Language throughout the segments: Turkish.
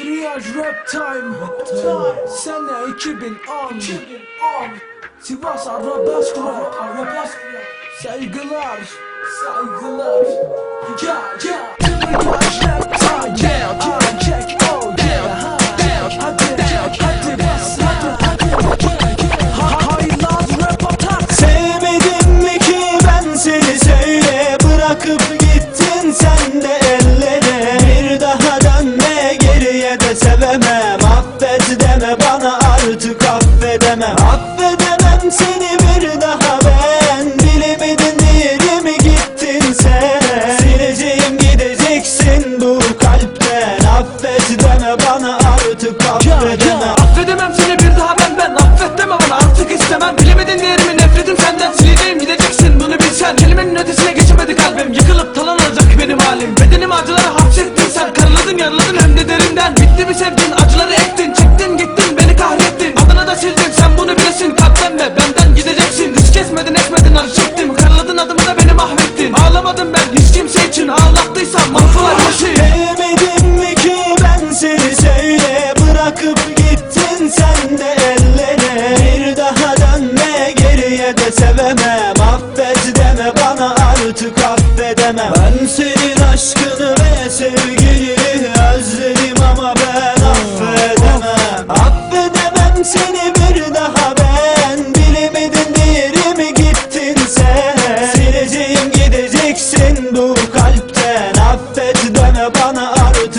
Triyaj rap time. Sene 2010 Sivas Arabesk Rap Saygılar Saygılar Ya ya Triyaj rap. Time Yeah yeah check oh yeah Hadi hadi bas hadi hadi Ha- Haylaz rap atak Sevmedim mi ki ben seni söyle Bırakıp sevemem Affet deme bana artık affedemem Affedemem seni bir daha ben Bilemedin diyelim gittin sen? Sileceğim gideceksin bu kalpten. Affet deme bana artık affedemem Affedemem seni bir daha ben ben Affet deme bana artık istemem. Bilemedin değerimi nefretim senden. Sileceğim gideceksin bunu bilsen. Kelimenin ötesine geçemedi kalbim. Yıkılıp talan olacak benim halim. Bedenimi acılara hapsettin sen. Karaladın yaraladın Ağlattıysam mahvolar başı Sevmedim mi ki ben seni? Söyle Bırakıp gittin sen de ellere. Bir daha dönme geriye de sevemem. Affet deme bana artık affedemem. Ben senin aşkını ve sevgini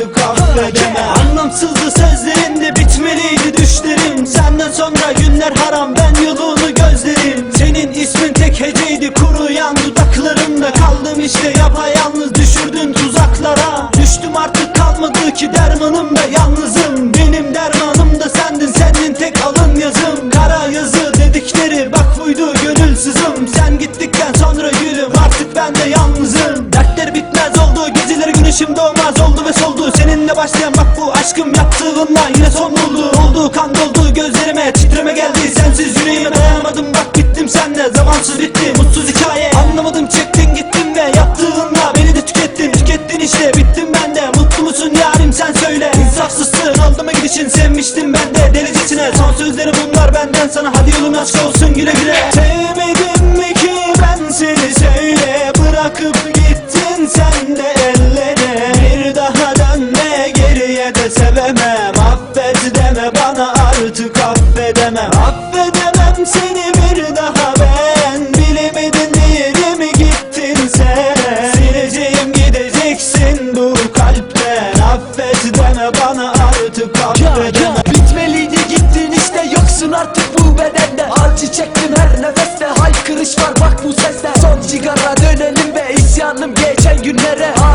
artık affedemem Anlamsızdı sözlerin de bitmeliydi düşlerim. Senden sonra günler haram ben yolunu gözlerim. Senin ismin tek heceydi kuruyan dudaklarımda Kaldım işte. Yapayalnız düşürdün tuzaklara. Düştüm artık kalmadı ki dermanım da yalnızım. Benim dermanım da sendin senin tek alın yazım. Kara yazı dedikleri bak buydu gönülsüzüm. Sen gittikten sonra gülüm artık ben de yalnızım. Dertler bitmez oldu geceleri güneşim doğmaz oldu Seninle başlayan bak bu aşkım yaptığınla yine son buldu Oldu kan doldu gözlerime titreme geldi. Sensiz yüreğime dayanamadım bak bittim senle. Zamansız bitti mutsuz hikaye. Anlamadım çektin gittin ve yaptığınla beni de tükettin. Tükettin işte bittim ben de. Mutlu musun yarim sen söyle. İnsafsızsın oldu mu gidişin sevmiştim ben de. Delicesine Son sözleri bunlar benden sana. Hadi yolun açık olsun güle güle. Sevmedim mi ki ben seni? Söyle Bırakıp artık affedemem. Affedemem seni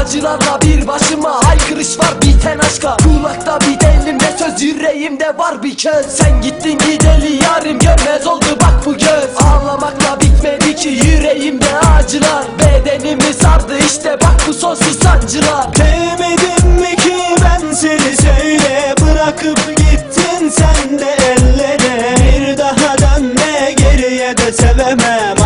acılarla bir başıma Haykırış var biten aşka. Kulakta bir elimde söz yüreğimde var bir köz. Sen gittin gideli yarim görmez oldu bak bu göz. Ağlamakla bitmedi ki yüreğimde acılar. Bedenimi sardı işte bak bu sonsuz sancılar. Sevmedim mi ki ben seni? Söyle Bırakıp gittin sen de ellere. Bir daha dönme geriye de sevemem.